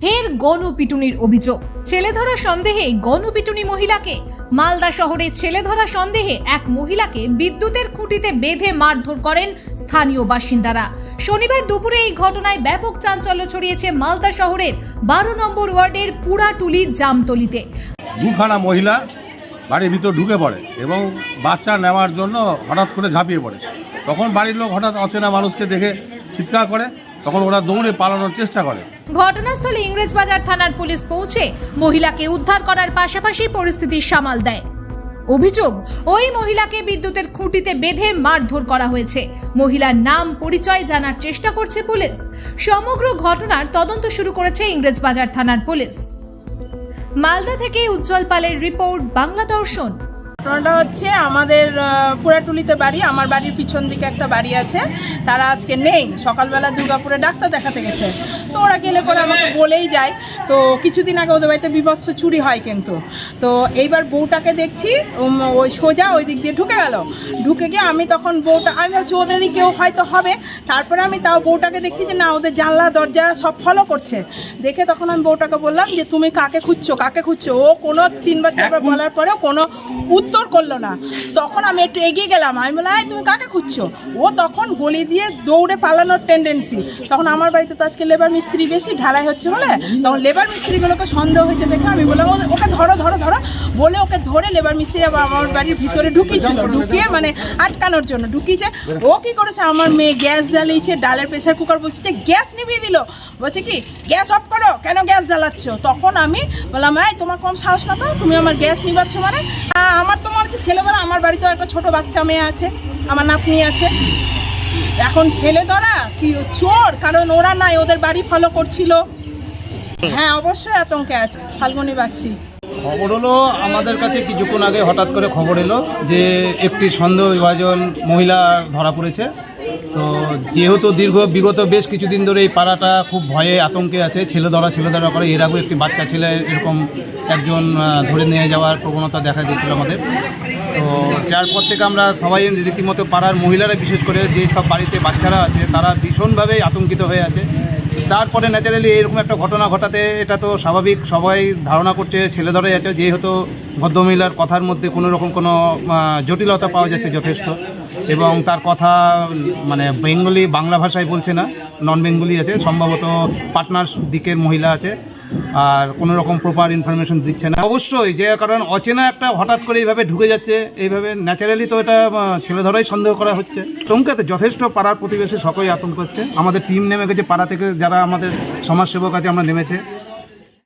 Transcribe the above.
ফের গণপিটুনির অভিযোগ। ছেলে ধরা সন্দেহে গণপিটুনি মহিলাকে মালদা শহরে ছেলে ধরা সন্দেহে এক মহিলাকে বিদ্যুতের খুঁটিতে বেঁধে মারধর করেন স্থানীয় বাসিন্দারা। শনিবার দুপুরে এই ঘটনায় ব্যাপক চাঞ্চল্য ছড়িয়েছে মালদা শহরের বারো নম্বর ওয়ার্ডের পুরাটুলি জামতলিতে। দুখানা মহিলা বাড়ির ভিতর ঢুকে পড়ে এবং বাচ্চা নেওয়ার জন্য হঠাৎ করে ঝাঁপিয়ে পড়ে। তখন বাড়ির লোক হঠাৎ অচেনা মানুষকে দেখে চিৎকার করে তখন ওরা দৌড়ে পালানোর চেষ্টা করে। ঘটনাস্থলে ইংরেজবাজার থানার পুলিশ পৌঁছে মহিলাকে উদ্ধার করার পাশাপাশি পরিস্থিতি সামাল দেয়। অভিযোগ, ওই মহিলাকে বিদ্যুতের খুঁটিতে বেঁধে মারধর করা হয়েছে। মহিলার নাম, পরিচয় জানার চেষ্টা করছে পুলিশ। সমগ্র ঘটনার তদন্ত শুরু করেছে ইংরেজবাজার থানার পুলিশ। মালদা থেকে উজ্জ্বল পালের রিপোর্ট, বাংলা দর্শন। ঘটনাটা হচ্ছে আমাদের পুরাটুলিতে বাড়ি আমার বাড়ির পিছন দিকে একটা বাড়ি আছে। তারা আজকে নেই সকালবেলা দুর্গাপুরে ডাক্তার দেখাতে গেছে। তো ওরা গেলে পরে আমাকে বলেই যায়। তো কিছুদিন আগে ওদের বাড়িতে বিভৎস চুরি হয় কিন্তু। তো এইবার বউটাকে দেখছি ওই সোজা ওই দিক দিয়ে ঢুকে গেল। ঢুকে গিয়ে আমি তখন বউটা আমি ভাবছি ওদেরই কেউ হয়তো হবে। তারপরে আমি তাও বউটাকে দেখছি যে না ওদের জানলা দরজা সব ফলো করছে। দেখে তখন আমি বউটাকে বললাম যে তুমি কাকে খুঁজছো? কাকে খুঁজছো? ও কোনো তিনবার চারবার বলার পরেও কোনো উত্তর করল না। তখন আমি একটু এগিয়ে গেলাম। আমি বললাম "এই, তুমি কাকে খুঁজছো? ও তখন গলি দিয়ে দৌড়ে পালানোর টেন্ডেন্সি তখন আমার বাড়িতে তো আজকে লেবার মিস্ত্রি বেশি ঢালাই হচ্ছে বলে। তখন লেবার মিস্ত্রিগুলোকে সন্দেহ হয়েছে দেখে আমি বললাম ওকে ধরো ধরো ধরো। বলে ওকে ধরে লেবার মিস্ত্রি আবার আমার বাড়ির ভিতরে ঢুকিয়েছিল। ঢুকিয়ে মানে আটকানোর জন্য। ঢুকিয়েছে। ও কি করেছে? আমার মেয়ে গ্যাস জ্বালিয়েছে ডালের প্রেসার কুকার বসিয়েছে গ্যাস নিভিয়ে দিল। বলছে কি গ্যাস অফ করো কেন গ্যাস জ্বালাচ্ছ? তখন আমি বললাম তোমার কম সাহস না তো? তুমি আমার গ্যাস নিবাচ্ছ মানে? আমার তো মনে হচ্ছে ছেলেবেলা আমার বাড়িতেও একটা ছোট বাচ্চা মেয়ে আছে, আমার নাতনি আছে। এখন ছেলে ধরা কি চোর? কারণ ওরা নাই, ওদের বাড়ি ফলো করছিল। হ্যাঁ অবশ্যই আতঙ্কে আছে। ফাল্গুনি বাচ্চি খবর হলো, আমাদের কাছে কিছুক্ষণ আগে হঠাৎ করে খবর এলো যে একটি সন্দেহভাজন মহিলা ধরা পড়েছে। তো যেহেতু দীর্ঘ, বিগত বেশ কিছুদিন ধরে এই পাড়াটা খুব ভয়ে আতঙ্কে আছে, ছেলে ধরা ছেলে ধরা করে, এর আগেও একটি বাচ্চা ছেলে এরকম একজন ধরে নিয়ে যাওয়ার প্রবণতা দেখা দিয়েছিল আমাদের। তো যার পর থেকে আমরা সবাই রীতিমতো পাড়ার মহিলারা, বিশেষ করে যে সব বাড়িতে বাচ্চারা আছে, তারা ভীষণভাবে আতঙ্কিত হয়ে আছে। তারপরে ন্যাচারালি এরকম একটা ঘটনা ঘটাতে এটা তো স্বাভাবিক। সবাই ধারণা করছে, ছেলে ধরে যাচ্ছে। যেহেতু ভদ্রমহিলার কথার মধ্যে কোনো রকম কোনো জটিলতা পাওয়া যাচ্ছে যথেষ্ট। এবং তার কথা মানে বেঙ্গলি বাংলা ভাষায় বলছে না নন বেঙ্গলি আছে। সম্ভবত পার্টনার দিকের মহিলা আছে। আর কোনো রকম প্রপার ইনফরমেশন দিচ্ছে না। অবশ্যই, যে কারণ অচেনা একটা হঠাৎ করে এইভাবে ঢুকে যাচ্ছে, এইভাবে ন্যাচারালি তো এটা ছেলে ধরাই সন্দেহ করা হচ্ছে। আতঙ্কাতে যথেষ্ট পাড়ার প্রতিবেশী, সকলেই আতঙ্ক হচ্ছে। আমাদের টিম নেমে গেছে, পাড়া থেকে যারা আমাদের সমাজসেবক আছে, আমরা নেমেছে।